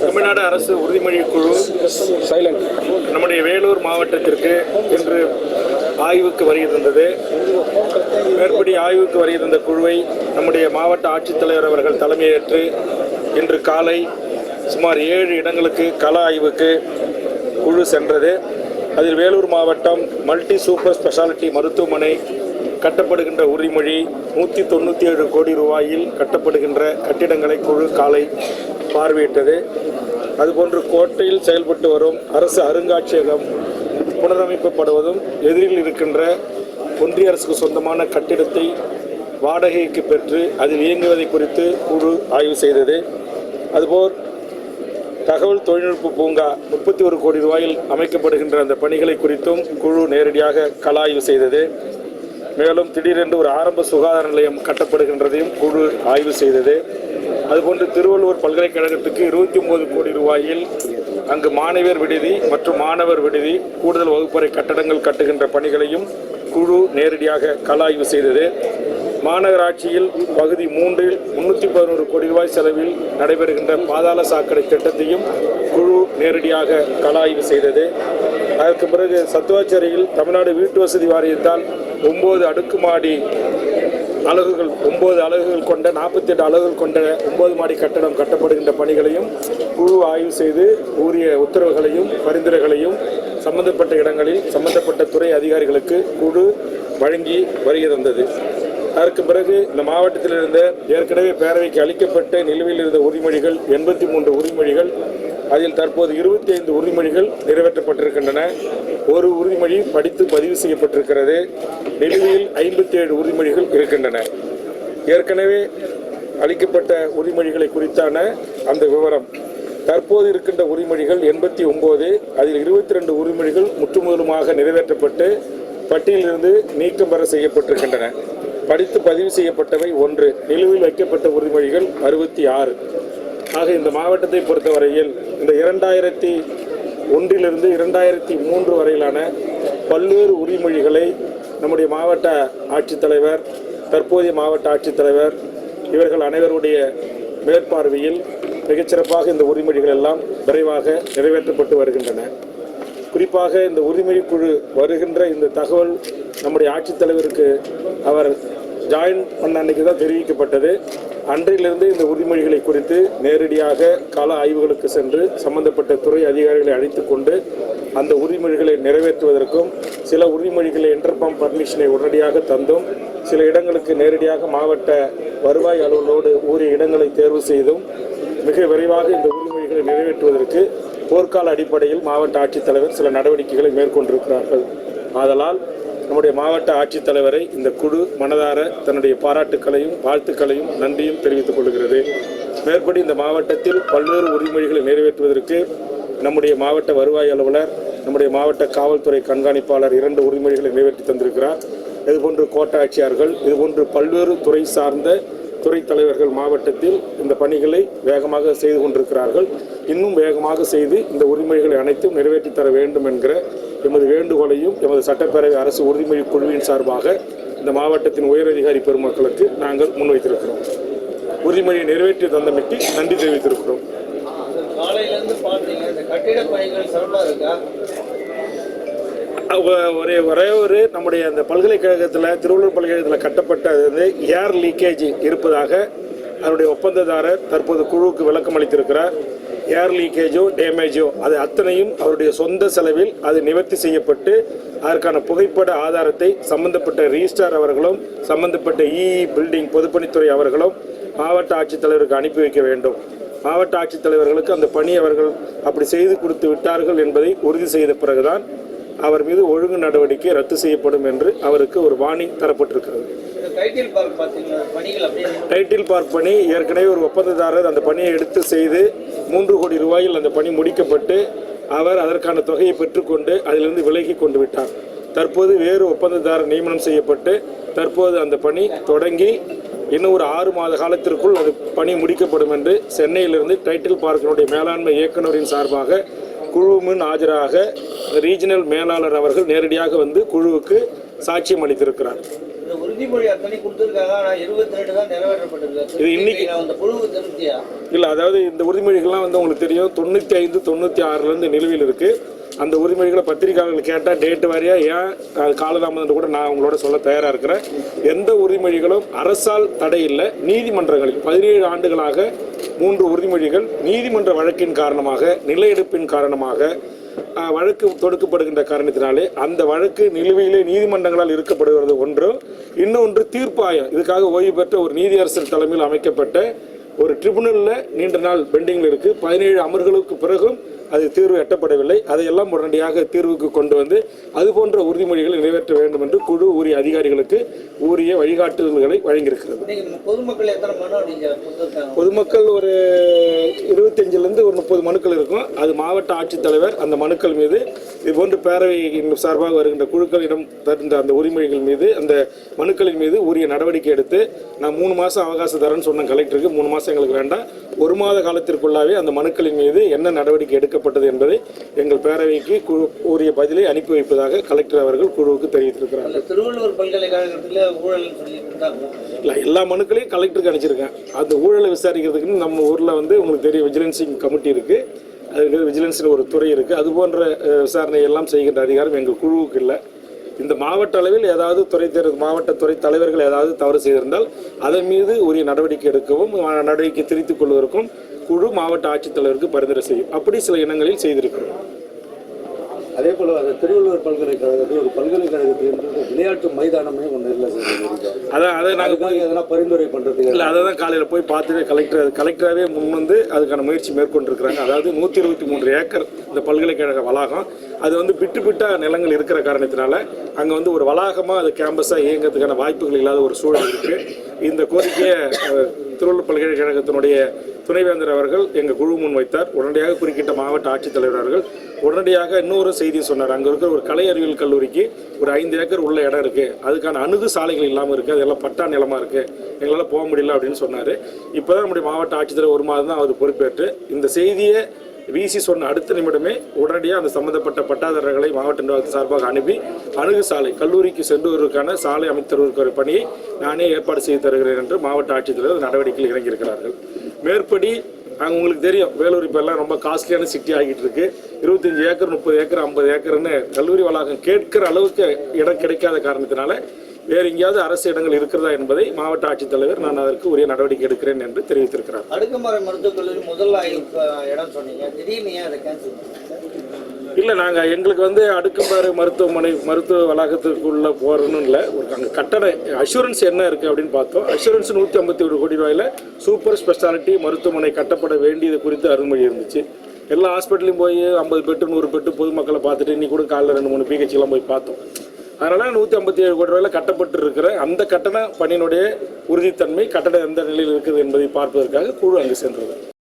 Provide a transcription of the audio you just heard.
தமிழ்நாடு அரசு உறுதிமொழி குழு சைலண்ட் நம்முடைய வேலூர் மாவட்டத்திற்கு இன்று ஆய்வுக்கு வருகை தந்தது. மேற்படி ஆய்வுக்கு வருகை தந்த குழுவை நம்முடைய மாவட்ட ஆட்சித்தலைவர் அவர்கள் தலைமையேற்று இன்று காலை சுமார் ஏழு இடங்களுக்கு கள ஆய்வுக்கு குழு சென்றது. அதில் வேலூர் மாவட்டம் மல்டி சூப்பர் ஸ்பெஷாலிட்டி மருத்துவமனை கட்டப்படுகின்ற உறுதிமொழி நூற்றி தொண்ணூற்றி ஏழு கோடி ரூபாயில் கட்டப்படுகின்ற கட்டிடங்களை குழு காலை பார்வையிட்டது. அதுபோன்று கோட்டையில் செயல்பட்டு வரும் அரசு அருங்காட்சியகம் புனரமைக்கப்படுவதும் எதிரில் இருக்கின்ற ஒன்றிய அரசுக்கு சொந்தமான கட்டிடத்தை வாடகைக்கு பெற்று அதில் இயங்குவதை குறித்து குழு ஆய்வு செய்தது. அதுபோல் தகவல் தொழில்நுட்ப பூங்கா முப்பத்தி ஒரு கோடி ரூபாயில் அமைக்கப்படுகின்ற அந்த பணிகளை குறித்தும் குழு நேரடியாக கலாய்வு செய்தது. மேலும் திடீரென்று ஒரு ஆரம்ப சுகாதார நிலையம் கட்டப்படுகின்றதையும் குழு ஆய்வு செய்தது. அதுபோன்று திருவள்ளூர் பல்கலைக்கழகத்துக்கு இருபத்தி ஒன்பது கோடி ரூபாயில் அங்கு மாணவியர் விடுதி மற்றும் மாணவர் விடுதி கூடுதல் வகுப்பறை கட்டடங்கள் கட்டுகின்ற பணிகளையும் குழு நேரடியாக கலாய்வு செய்தது. மாநகராட்சியில் பகுதி மூன்றில் முன்னூற்றி பதினோரு கோடி ரூபாய் செலவில் நடைபெறுகின்ற பாதாள சாக்கடை திட்டத்தையும் குழு நேரடியாக கலாய்வு செய்தது. அதற்கு பிறகு சத்துவாச்சேரியில் தமிழ்நாடு வீட்டு வசதி வாரியத்தால் ஒம்பது அடுக்குமாடி அலகுகள் ஒம்பது அலகுகள் கொண்ட நாற்பத்தெட்டு அலகுகள் கொண்ட ஒன்பது மாடி கட்டடம் கட்டப்படுகின்ற பணிகளையும் குழு ஆய்வு செய்து உரிய உத்தரவுகளையும் பரிந்துரைகளையும் சம்பந்தப்பட்ட இடங்களில் சம்பந்தப்பட்ட துறை அதிகாரிகளுக்கு குழு வழங்கி வருகை தந்தது. அதற்கு பிறகு இந்த மாவட்டத்தில் இருந்த ஏற்கனவே பேரவைக்கு அளிக்கப்பட்ட நிலுவையில் இருந்த உரிமொழிகள் எண்பத்தி மூன்று உரிமொழிகள் அதில் தற்போது இருபத்தி ஐந்து உறுதிமொழிகள் நிறைவேற்றப்பட்டிருக்கின்றன. ஒரு உறுதிமொழி படித்து பதிவு செய்யப்பட்டிருக்கிறது. நிலுவையில் ஐம்பத்தி ஏழு உறுதிமொழிகள் இருக்கின்றன. ஏற்கனவே அளிக்கப்பட்ட உறுதிமொழிகளை குறித்தான அந்த விவரம். தற்போது இருக்கின்ற உரிமொழிகள் எண்பத்தி ஒம்பது அதில் இருபத்தி ரெண்டு உரிமொழிகள் முற்றுமுதலுமாக நிறைவேற்றப்பட்டு பட்டியலிருந்து நீக்கம் பெற செய்யப்பட்டிருக்கின்றன. படித்து பதிவு செய்யப்பட்டவை ஒன்று நிலுவையில் வைக்கப்பட்ட உறுதிமொழிகள் அறுபத்தி ஆறு. ஆக இந்த மாவட்டத்தை பொறுத்தவரையில் இந்த இரண்டாயிரத்தி ஒன்றிலிருந்து இரண்டாயிரத்தி மூன்று வரையிலான பல்வேறு உரிமொழிகளை நம்முடைய மாவட்ட ஆட்சித்தலைவர் தற்போதைய மாவட்ட ஆட்சித்தலைவர் இவர்கள் அனைவருடைய மேற்பார்வையில் மிகச்சிறப்பாக இந்த உரிமொழிகள் எல்லாம் விரைவாக நிறைவேற்றப்பட்டு வருகின்றன. குறிப்பாக இந்த உரிமை குழு வருகின்ற இந்த தகவல் நம்முடைய ஆட்சித்தலைவருக்கு அவர் ஜாயின் பண்ண அன்னைக்கு தான் தெரிவிக்கப்பட்டது. அன்றையிலிருந்து இந்த உரிமொழிகளை குறித்து நேரடியாக கள ஆய்வுகளுக்கு சென்று சம்பந்தப்பட்ட துறை அதிகாரிகளை அழைத்து கொண்டு அந்த உறுதிமொழிகளை நிறைவேற்றுவதற்கும் சில உறுதிமொழிகளை இன்டர்பாம் பர்மிஷனை உடனடியாக தந்தும் சில இடங்களுக்கு நேரடியாக மாவட்ட வருவாய் அலுவலோடு உரிய இடங்களை தேர்வு செய்தும் மிக விரைவாக இந்த உறுதிமொழிகளை நிறைவேற்றுவதற்கு போர்க்கால அடிப்படையில் மாவட்ட ஆட்சித்தலைவர் சில நடவடிக்கைகளை மேற்கொண்டிருக்கிறார்கள். ஆதலால் நம்முடைய மாவட்ட ஆட்சித்தலைவரை இந்த குழு மனதார தன்னுடைய பாராட்டுக்களையும் வாழ்த்துக்களையும் நன்றியும் தெரிவித்துக் கொள்கிறது. மேற்படி இந்த மாவட்டத்தில் பல்வேறு உரிமொழிகளை நிறைவேற்றுவதற்கு நம்முடைய மாவட்ட வருவாய் அலுவலர் நம்முடைய மாவட்ட காவல்துறை கண்காணிப்பாளர் இரண்டு உரிமொழிகளை நிறைவேற்றி தந்திருக்கிறார். இதுபோன்று கோட்டாட்சியார்கள் இதுபோன்று பல்வேறு துறை சார்ந்த துறை தலைவர்கள் மாவட்டத்தில் இந்த பணிகளை வேகமாக செய்து கொண்டிருக்கிறார்கள். இன்னும் வேகமாக செய்து இந்த உரிமைகளை அனைத்தும் நிறைவேற்றி தர வேண்டும் என்கிற எமது வேண்டுகோளையும் எமது சட்டப்பேரவை அரசு உறுதிமொழி குழுவின் சார்பாக இந்த மாவட்டத்தின் உயரதிகாரி பெருமக்களுக்கு நாங்கள் முன்வைத்திருக்கிறோம். உறுதிமொழியை நிறைவேற்றி தந்தமைக்கு நன்றி தெரிவித்திருக்கிறோம். ஒரே ஒரே ஒரு நம்முடைய அந்த பல்கலைக்கழகத்தில் திருவள்ளூர் பல்கலைக்கழகத்தில் கட்டப்பட்ட வந்து ஏர் லீக்கேஜ் இருப்பதாக அதனுடைய ஒப்பந்ததாரர் தற்போது குழுவுக்கு விளக்கம் அளித்திருக்கிறார். ஏர் லீக்கேஜோ டேமேஜோ அது அத்தனையும் அவருடைய சொந்த செலவில் அது நிவர்த்தி செய்யப்பட்டு அதற்கான புகைப்பட ஆதாரத்தை சம்பந்தப்பட்ட ரிஜிஸ்டார் அவர்களும் சம்பந்தப்பட்ட இஇ பில்டிங் பொதுப்பணித்துறை அவர்களும் மாவட்ட ஆட்சித்தலைவருக்கு அனுப்பி வைக்க வேண்டும். மாவட்ட ஆட்சித்தலைவர்களுக்கு அந்த பணி அவர்கள் அப்படி செய்து கொடுத்து விட்டார்கள் என்பதை உறுதி செய்த பிறகுதான் அவர் மீது ஒழுங்கு நடவடிக்கை ரத்து செய்யப்படும் என்று அவருக்கு ஒரு வாணி தரப்பட்டிருக்கிறது. டைட்டில் பார்க் டைட்டில் பார்க் பணி ஏற்கனவே ஒரு ஒப்பந்ததாரர் அந்த பணியை எடுத்து செய்து மூன்று கோடி ரூபாயில் அந்த பணி முடிக்கப்பட்டு அவர் அதற்கான தொகையை பெற்றுக்கொண்டு அதிலிருந்து விலகி கொண்டு விட்டார். தற்போது வேறு ஒப்பந்ததாரர் நியமனம் செய்யப்பட்டு தற்போது அந்த பணி தொடங்கி இன்னும் ஒரு ஆறு மாத காலத்திற்குள் அது பணி முடிக்கப்படும் என்று சென்னையிலிருந்து டைட்டில் பார்க்கினுடைய மேலாண்மை இயக்குநரின் சார்பாக குழு முன் ஆஜராக ரீஜனல் மேலாளர் அவர்கள் நேரடியாக வந்து குழுவுக்கு சாட்சியம் அளித்திருக்கிறார். இது இன்னைக்கு- இல்லை அதாவது இந்த உறுதிமொழிகள்லாம் வந்து உங்களுக்கு தெரியும் தொண்ணூற்றி ஐந்து தொண்ணூற்றி ஆறுலேருந்து நிலுவையில் இருக்குது அந்த உறுதிமொழிகளை பத்திரிகையாளர்கள் கேட்டால் டேட்டு வாரியாக ஏன்? காலதாமதம் கூட நான் உங்களோட சொல்ல தயாராக இருக்கிறேன். எந்த உறுதிமொழிகளும் அரசால் தடை இல்லை. நீதிமன்றங்களில் பதினேழு ஆண்டுகளாக மூன்று உறுதிமொழிகள் நீதிமன்ற வழக்கின் காரணமாக நிலையெடுப்பின் காரணமாக வழக்கு தொடுக்கப்படுகின்ற காரணத்தினாலே அந்த வழக்கு நிலுவையிலே நீதிமன்றங்களால் இருக்கப்படுகிறது ஒன்று. இன்னொன்று தீர்ப்பாயம். இதுக்காக ஓய்வு பெற்ற ஒரு நீதியரசர் தலைமையில் அமைக்கப்பட்ட ஒரு ட்ரிபுனலில் நீண்ட நாள் பெண்டிங்கில் இருக்குது பதினேழு அமர்களுக்கு பிறகும் அது தீர்வு எட்டப்படவில்லை. அதையெல்லாம் உடனடியாக தீர்வுக்கு கொண்டு வந்து அது போன்ற உறுதிமொழிகளை நிறைவேற்ற வேண்டும் என்று குழு உரிய அதிகாரிகளுக்கு உரிய வழிகாட்டுதல்களை வழங்கியிருக்கிறது. பொதுமக்கள் ஒரு இருபத்தஞ்சிலேருந்து ஒரு முப்பது மனுக்கள் இருக்கும். அது மாவட்ட ஆட்சித்தலைவர் அந்த மனுக்கள் மீது இது போன்று பேரவையின் சார்பாக வருகின்ற குழுக்களிடம் தருகின்ற அந்த உரிமைகள் மீது அந்த மனுக்களின் மீது உரிய நடவடிக்கை எடுத்து நான் மூணு மாதம் அவகாசம் தரேன்னு சொன்ன கலெக்டருக்கு மூணு மாதம் எங்களுக்கு வேண்டாம். ஒரு மாத காலத்திற்குள்ளாவே அந்த மனுக்களின் மீது என்ன நடவடிக்கை எடுக்கப்பட்டது என்பதை எங்கள் பேரவைக்கு குழு உரிய பதிலை அனுப்பி வைப்பதாக கலெக்டர் அவர்கள் குழுவுக்கு தெரிவித்திருக்கிறார்கள். அந்த திருவள்ளுவர் பல்கலைக்கழகத்துல ஊழல் இல்லை எல்லா மனுக்களையும் கலெக்டருக்கு அனுப்பிச்சிருக்கேன். அந்த ஊழலை விசாரிக்கிறதுக்குன்னு நம்ம ஊரில் வந்து உங்களுக்கு தெரியும் விஜிலன்சிங் கமிட்டி இருக்குது அதுக்கு விஜிலன்ஸில் ஒரு துறை இருக்குது அது போன்ற விசாரணை எல்லாம் செய்கின்ற அதிகாரம் எங்கள் குழுவுக்கு இல்லை. இந்த மாவட்ட அளவில் ஏதாவது துறை தேர் மாவட்ட துறை தலைவர்கள் ஏதாவது தவறு செய்திருந்தால் அதன் மீது உரிய நடவடிக்கை எடுக்கவும் நடவடிக்கை திரித்துக் கொள்வதற்கும் குழு மாவட்ட ஆட்சித்தலைவருக்கு பரிந்துரை செய்யும். அப்படி சில இடங்களில் செய்திருக்கிறோம். அதே போல அந்த திருவள்ளுவர் பல்கலைக்கழகத்தில் ஒரு பல்கலைக்கழகத்தில் விளையாட்டு மைதானமே ஒன்று இல்லை சார். அதான் அதை நாங்கள் அதுக்காக எதனா பரிந்துரை பண்றதுக்கு இல்லை அதை தான் காலையில் போய் பார்த்துட்டு கலெக்டர் கலெக்டராகவே முன் வந்து அதுக்கான முயற்சி மேற்கொண்டிருக்கிறாங்க. அதாவது நூற்றி இருபத்தி மூன்று ஏக்கர் இந்த பல்கலைக்கழக வளாகம். அது வந்து பிட்டு பிட்டா நிலங்கள் இருக்கிற காரணத்தினால அங்கே வந்து ஒரு வளாகமாக அது கேம்பஸாக இயங்கிறதுக்கான வாய்ப்புகள் இல்லாத ஒரு சூழல் இருக்குது இந்த கோரிக்கையை திருவள்ளூர் பல்கலைக்கழகத்தினுடைய துணைவேந்தர் அவர்கள் எங்கள் குழு முன் வைத்தார். உடனடியாக குறுக்கிட்ட மாவட்ட ஆட்சித்தலைவர் அவர்கள் உடனடியாக இன்னொரு செய்தி சொன்னார். அங்கே இருக்கிற ஒரு கலை அறிவியல் கல்லூரிக்கு ஒரு ஐந்து ஏக்கர் உள்ள இடம் இருக்குது அதுக்கான அணுகு சாலைகள் இல்லாமல் இருக்குது அதெல்லாம் பட்டா நிலமாக இருக்குது எங்களால் போக முடியல அப்படின்னு சொன்னார். இப்போ தான் நம்முடைய மாவட்ட ஆட்சித்தலைவர் ஒரு மாதம் தான் அவர் பொறுப்பேற்று இந்த செய்தியை விசி சொன்ன அடுத்த நிமிடமே உடனடியாக அந்த சம்பந்தப்பட்ட பட்டாதாரர்களை மாவட்ட நிர்வாகத்தின் சார்பாக அனுப்பி அணுகு சாலை கல்லூரிக்கு சென்றுவதற்கான சாலை அமைத்தருவதற்கான பணியை நானே ஏற்பாடு செய்து தருகிறேன் என்று மாவட்ட ஆட்சித்தலைவர் நடவடிக்கையில் இறங்கியிருக்கிறார்கள். மேற்படி அங்கே உங்களுக்கு தெரியும் வேலூர் இப்போ எல்லாம் ரொம்ப காஸ்ட்லியான சிட்டி ஆகிட்டு இருக்கு. இருபத்தஞ்சி ஏக்கர் முப்பது ஏக்கர் ஐம்பது ஏக்கர்னு கல்லூரி வளாகம் கேட்கிற அளவுக்கு இடம் கிடைக்காத காரணத்தினால வேறு எங்கேயாவது அரசு இடங்கள் இருக்கிறதா என்பதை மாவட்ட ஆட்சித்தலைவர் நான் அதற்கு உரிய நடவடிக்கை எடுக்கிறேன் என்று தெரிவித்திருக்கிறார். அடுக்குமாறை மருத்துவக் கல்லூரி முதல் இடம் சொன்னீங்க. திடீர்னு ஏன் அதை கேன்சல் இல்லை நாங்கள் எங்களுக்கு வந்து அடுக்குமாறு மருத்துவமனை மருத்துவ வளாகத்துக்குள்ளே போகிறோன்னு இல்லை. ஒரு அங்கே கட்டண அஷூரன்ஸ் என்ன இருக்குது அப்படின்னு பார்த்தோம். அஷூரன்ஸ் நூற்றி ஐம்பத்தி ஒரு கோடி ரூபாயில் சூப்பர் ஸ்பெஷாலிட்டி மருத்துவமனை கட்டப்பட வேண்டியது குறித்து அருள்மொழி இருந்துச்சு. எல்லா ஹாஸ்பிட்டலையும் போய் ஐம்பது பெட்டு நூறு பெட்டு பொதுமக்களை பார்த்துட்டு இன்னைக்கு கூட காலைல ரெண்டு மூணு பிஹெச்லாம் போய் பார்த்தோம். அதனால் நூற்றி ஐம்பத்தி ஏழு கோடி ரூபாயில் கட்டப்பட்டு இருக்கிற அந்த கட்டண பணியினுடைய உறுதித்தன்மை கட்டணம் எந்த நிலையில் இருக்குது என்பதை பார்ப்பதற்காக குழு அங்கு சென்றது.